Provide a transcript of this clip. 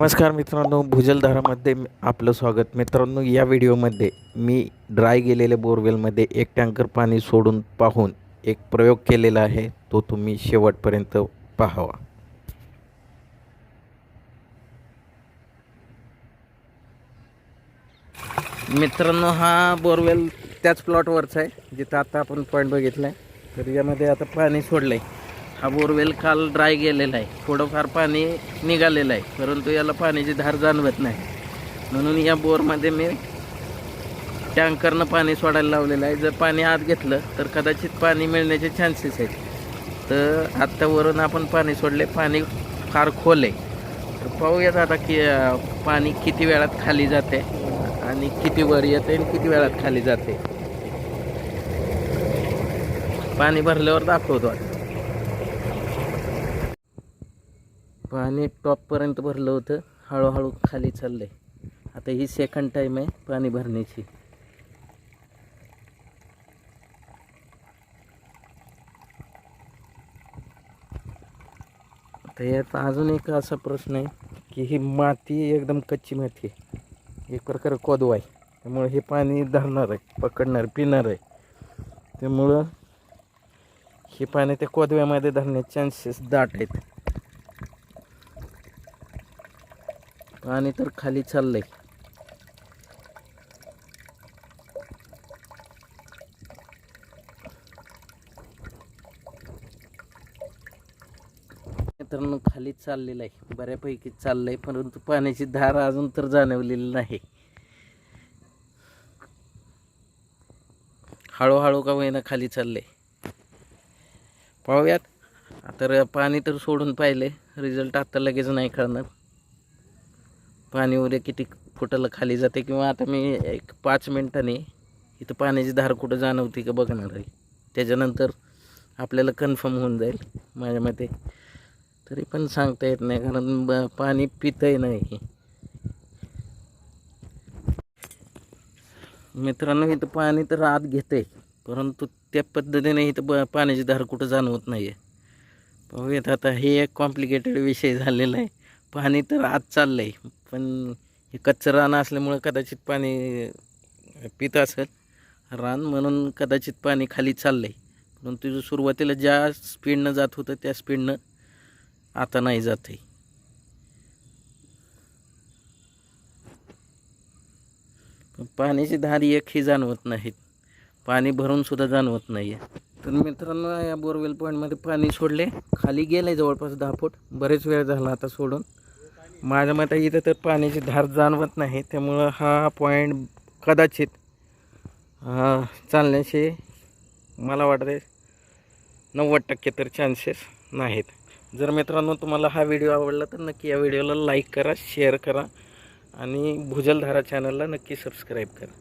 नमस्कार मित्रांनो भुजलधारामध्ये आपलं स्वागत. मित्रांनो या व्हिडिओमध्ये मी ड्राय गेलेल्या बोरवेलमध्ये एक टँकर पाणी सोडून पाहून एक प्रयोग केलेला आहे. तो तुम्ही शेवटपर्यंत पाहावा. मित्रांनो हा बोरवेल त्याच प्लॉटवरचा आहे जिथं आता आपण पॉईंट बघितला आहे तर यामध्ये आता पाणी सोडलं आहे हा बोरवेल काल ड्राय गेलेला आहे. थोडंफार पाणी निघालेलं आहे. परंतु याला पाण्याची धार जाणवत नाही. म्हणून या बोरमध्ये मी टँकरनं पाणी सोडायला लावलेलं आहे. जर पाणी आत घेतलं तर कदाचित पाणी मिळण्याचे चान्सेस आहेत. तर आत्तावरून आपण पाणी सोडले. पाणी फार खोल आहे. तर पाहूयात आता की पाणी किती वेळात खाली जाते आणि किती वर येते आणि किती वेळात खाली जाते. पाणी भरल्यावर दाखवतो आता. पाणी टॉपपर्यंत भरलं होतं. हळूहळू खाली चाललं आहे आता ही सेकंड टाईम आहे पाणी भरण्याची. आता यात अजून एक असा प्रश्न आहे की ही माती एकदम कच्ची माती आहे. एक प्रकारे कोदव आहे. त्यामुळे हे पाणी धरणार आहे पकडणार पिणार आहे. त्यामुळं हे पाणी त्या कोदव्यामध्ये धरण्याचे चान्सेस दाट आहेत. पाणी तर खाली चाललंय. मित्रांनो खाली चाललेलं आहे. बऱ्यापैकी चाललंय परंतु पाण्याची धार अजून तर जाणवलेली नाही. हळूहळू का होईना खाली चाललंय. पाहूयात. तर पाणी तर सोडून पाहिले रिझल्ट आता लगेच नाही कळणार. पाणी उद्या किती फुटाला खाली जाते किंवा आता मी एक पाच मिनटाने इथं पाण्याची धार कुठं जाणवते का बघणार आहे. त्याच्यानंतर आपल्याला कन्फर्म होऊन जाईल माझ्या मते. तरी पण सांगता येत नाही कारण ब- पाणी पितही नाही. मित्रांनो इथं पाणी तर आत घेतंय परंतु त्या पद्धतीने इथं ब पाण्याची धार कुठं जाणवत नाही आहे पाहूयात आता हे एक कॉम्प्लिकेटेड विषय झालेला आहे. पाणी तर आत चाललं आहे पण हे कच्चं रान असल्यामुळं कदाचित पाणी पित असेल. रान म्हणून कदाचित पाणी खाली चाललं आहे परंतु जो सुरुवातीला ज्या स्पीडनं जात होतं त्या स्पीडनं आता नाही जात आहे पण पाण्याची धार एकही जाणवत नाहीत. पाणी भरून सुद्धा जाणवत नाही आहे तर मित्रांनो या बोरवेल पॉईंटमध्ये पाणी सोडले खाली गेलं आहे जवळपास दहा फूट. बरेच वेळ झाला आता सोडून. माझ्या मते इथं तर पाण्याची धार जाणवत नाही त्यामुळं हा पॉईंट कदाचित चालण्याचे मला वाटते नव्वद टक्के तर चान्सेस नाहीत. जर मित्रांनो तुम्हाला हा व्हिडिओ आवडला तर नक्की या व्हिडिओला लाईक करा शेअर करा आणि भुजलधारा चॅनलला नक्की सबस्क्राईब करा.